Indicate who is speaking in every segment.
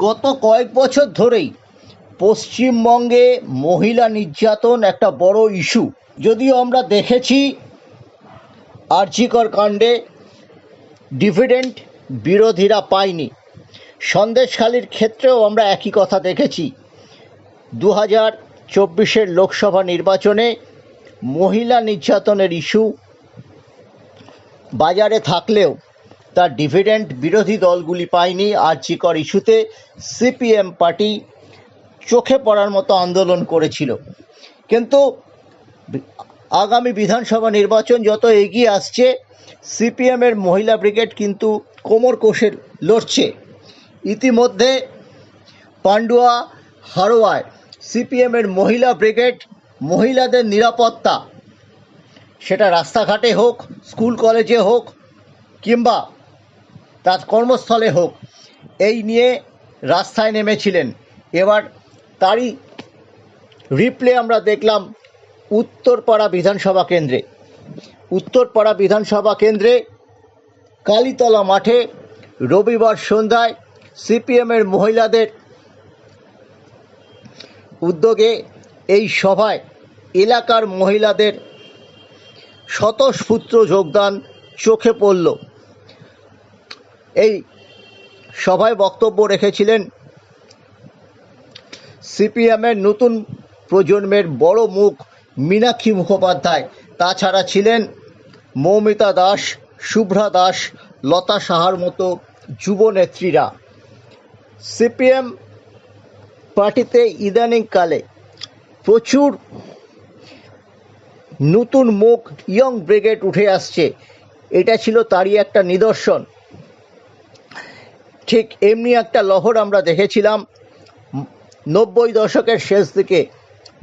Speaker 1: গত কয়েক বছর ধরেই পশ্চিমবঙ্গে মহিলা নির্যাতন একটা বড় ইস্যু। যদিও আমরা দেখেছি আর্জিকর কাণ্ডে ডিভিডেন্ট বিরোধীরা পায়নি। সন্দেশখালির ক্ষেত্রেও আমরা একই কথা দেখেছি। দু হাজার চব্বিশের লোকসভা নির্বাচনে মহিলা নির্যাতনের ইস্যু বাজারে থাকলেও তার ডিভিডেন্ট বিরোধী দলগুলি পায়নি। আর্জিকর ইস্যুতে সিপিএম পার্টি চোখে পড়ার মতো আন্দোলন করেছিল। কিন্তু আগামী বিধানসভা নির্বাচন যত এগিয়ে আসছে সিপিএমের মহিলা ব্রিগেড কিন্তু কোমর কোষে লড়ছে। ইতিমধ্যে পান্ডুয়া হারোয়ায় সিপিএমের মহিলা ব্রিগেড মহিলাদের নিরাপত্তা, সেটা রাস্তাঘাটে হোক, স্কুল কলেজে হোক, কিংবা তার কর্মস্থলে হোক। এই নিয়ে রাস্তায় নেমেছিলেন। এবার তারই রিপ্লে আমরা দেখলাম উত্তরপাড়া বিধানসভা কেন্দ্রে। উত্তরপাড়া বিধানসভা কেন্দ্রে কালীতলা মাঠে রবিবার সন্ধ্যায় সিপিএমের মহিলাদের উদ্যোগে এই সভায় এলাকার মহিলাদের স্বতঃস্ফূর্ত যোগদান চোখে পড়ল। এই সভায় বক্তব্য রেখেছিলেন সিপিএমের নতুন প্রজন্মের বড় মুখ মীনাক্ষী মুখোপাধ্যায়। তাছাড়া ছিলেন মৌমিতা দাস, শুভ্রা দাস, লতা সাহার মতো যুব নেত্রীরা। সিপিএম পার্টিতে ইদানিংকালে প্রচুর নতুন মুখ ইয়ং ব্রিগেড উঠে আসছে। এটা ছিল তারই একটা নিদর্শন। ঠিক এমনি একটা লহর আমরা দেখেছিলাম নব্বই দশকের শেষ দিকে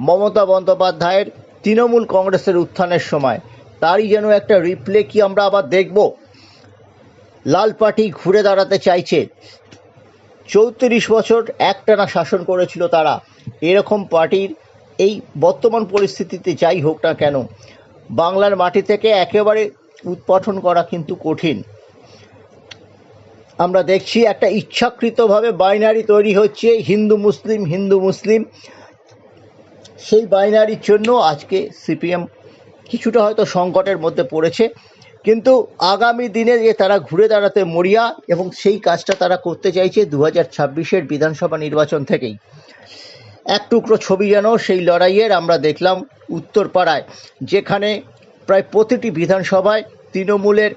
Speaker 1: মমতা বন্দ্যোপাধ্যায়ের তৃণমূল কংগ্রেসের উত্থানের সময়। তারই যেন একটা রিপ্লে কি আমরা আবার দেখব। লাল পার্টি ঘুরে দাঁড়াতে চাইছে। চৌত্রিশ বছর একটানা শাসন করেছিল তারা। এরকম পার্টির এই বর্তমান পরিস্থিতিতে যাই হোক না কেন, বাংলার মাটি থেকে একেবারে উৎপাটন করা কিন্তু কঠিন। আমরা দেখছি একটা ইচ্ছাকৃতভাবে বাইনারি তৈরি হচ্ছে, হিন্দু মুসলিম হিন্দু মুসলিম। সেই বাইনারির জন্য আজকে সিপিএম কিছুটা হয়তো সংকটের মধ্যে পড়েছে। কিন্তু আগামী দিনে যে তারা ঘুরে দাঁড়াতে মরিয়া এবং সেই কাজটা তারা করতে চাইছে দু হাজার ছাব্বিশের বিধানসভা নির্বাচন থেকেই। এক টুকরো ছবি যেন সেই লড়াইয়ের আমরা দেখলাম উত্তরপাড়ায়, যেখানে প্রায় প্রতিটি বিধানসভায় তৃণমূলের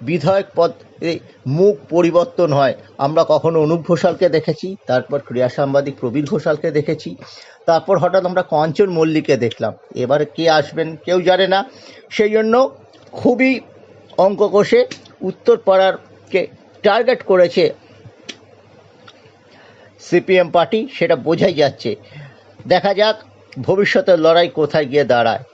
Speaker 1: বিধায়ক পদ মুখ পরিবর্তন হয়। আমরা কখনো অনুপ ঘোষালকে দেখেছি, তারপর ক্রীড়া সাংবাদিক প্রবীর ঘোষালকে দেখেছি, তারপর হঠাৎ আমরা কাঞ্চন মল্লিককে দেখলাম। এবার কে আসবেন কেউ জানে না। সেই জন্য খুবই অঙ্ক কষে উত্তরপাড়ারকে টার্গেট করেছে সিপিএম পার্টি, সেটা বোঝাই যাচ্ছে। দেখা যাক ভবিষ্যতের লড়াই কোথায় গিয়ে দাঁড়ায়।